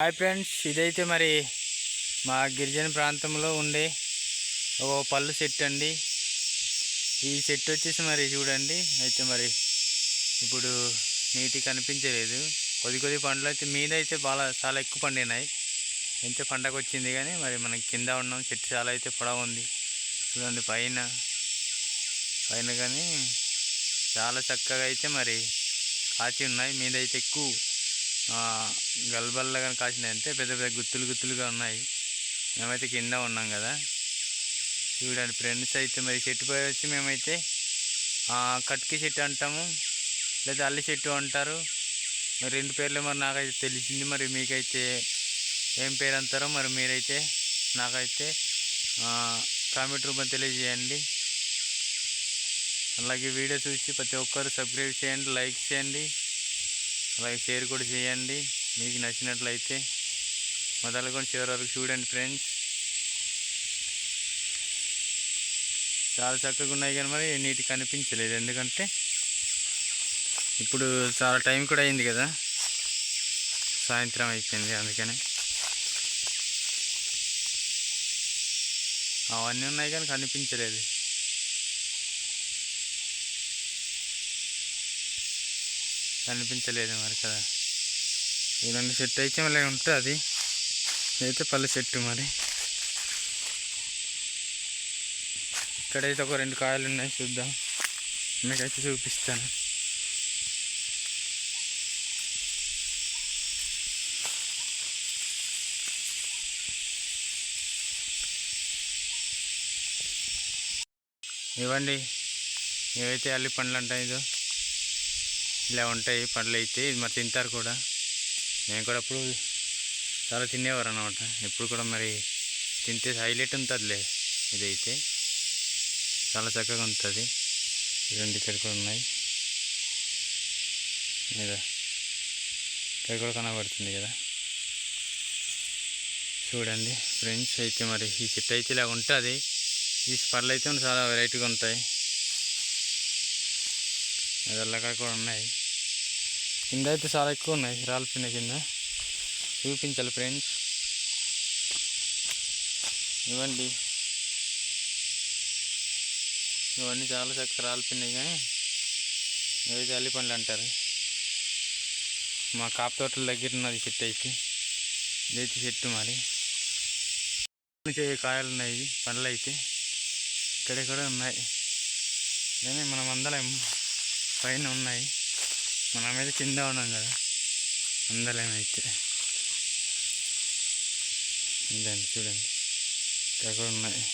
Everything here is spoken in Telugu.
హాయ్ ఫ్రెండ్స్ ఇదైతే మరి మా గిరిజన ప్రాంతంలో ఉండే ఒక పళ్ళు చెట్టు అండి. ఈ చెట్టు వచ్చేసి మరి చూడండి అయితే మరి ఇప్పుడు నీటి కనిపించలేదు. కొద్ది కొద్ది పండ్లు అయితే మీద అయితే బాగా చాలా ఎక్కువ పండినాయి. ఎంత పండగ వచ్చింది కానీ మరి మనం కింద ఉన్నాం చెట్టు చాలా అయితే పొడవ ఉంది. చూడండి పైన పైన కానీ చాలా చక్కగా అయితే మరి కాచి ఉన్నాయి. మీద అయితే ఎక్కువ గల్బల్లా కానీ కాసినాయి అంటే పెద్ద పెద్ద గుత్తులు గుత్తులుగా ఉన్నాయి. మేమైతే కింద ఉన్నాం కదా. చూడండి ఫ్రెండ్స్ అయితే మరి చెట్టు పై వచ్చి మేమైతే కట్కి చెట్టు అంటాము. లేదా అల్లి చెట్టు అంటారు. మరి రెండు పేర్లు మరి నాకైతే తెలిసింది. మరి మీకైతే ఏం పేరు అంటారో మరి మీరైతే నాకైతే కామెంట్ రూపం తెలియజేయండి. అలాగే వీడియో చూసి ప్రతి ఒక్కరు సబ్స్క్రైబ్ చేయండి లైక్ చేయండి. అలాగే షేర్ కూడా చేయండి. మీకు నచ్చినట్లయితే మొదలుకొని చివరి వరకు చూడండి ఫ్రెండ్స్. చాలా చక్కగా ఉన్నాయి కానీ మరి నీటి కనిపించలేదు. ఎందుకంటే ఇప్పుడు చాలా టైం కూడా అయింది కదా. సాయంత్రం అయిపోయింది అందుకని. అవన్నీ ఉన్నాయి కానీ కనిపించలేదు. కనిపించలేదు మరి కదా. ఇలాంటి చెట్టు అయితే మళ్ళీ ఉంటుంది. అయితే పల్లె చెట్టు మరి. ఇక్కడైతే ఒక రెండు కాయలు ఉన్నాయి చూద్దాం. మీకైతే చూపిస్తాను. ఇవ్వండి. ఇవైతే అల్లి పండ్లు అంటాయి ఇదో. ఇలా ఉంటాయి పండ్లు అయితే ఇది మరి తింటారు కూడా. మేము కూడా అప్పుడు చాలా తినేవారు అనమాట ఇప్పుడు కూడా మరి తింటే హైలైట్ ఉంటుందిలే ఇదైతే. చాలా చక్కగా ఉంటుంది. రెండు ఇక్కడ కూడా ఉన్నాయి. లేదా ఇక్కడ కూడా కనబడుతుంది కదా. చూడండి ఫ్రెండ్స్ అయితే మరి ఈ చెట్టు అయితే ఇలా ఉంటుంది. ఈ పళ్ళు అయితే చాలా వెరైటీగా ఉంటాయి. అదల్లగా కూడా ఉన్నాయి. కింద అయితే చాలా ఎక్కువ ఉన్నాయి రాలిపోయిన కింద. చూపించాలి ఫ్రెండ్స్. ఇవ్వండి. ఇవన్నీ చాలా చక్కగా రాలిపోయినాయి కానీ ఇవి అల్లి పండ్లు అంటారు మా కాపు తోటల దగ్గర ఉన్నది చెట్టు అయితే. ఇదైతే చెట్టు మరి. కాయలు ఉన్నాయి పండ్లు అయితే. ఇక్కడ కూడా ఉన్నాయి. కానీ మనం అందరం పైన ఉన్నాయి. మనం మీద కింద ఉన్నాం కదా. అందలేమైతే. ఇదండి చూడండి. ఇక్కడ కూడా ఉన్నాయి.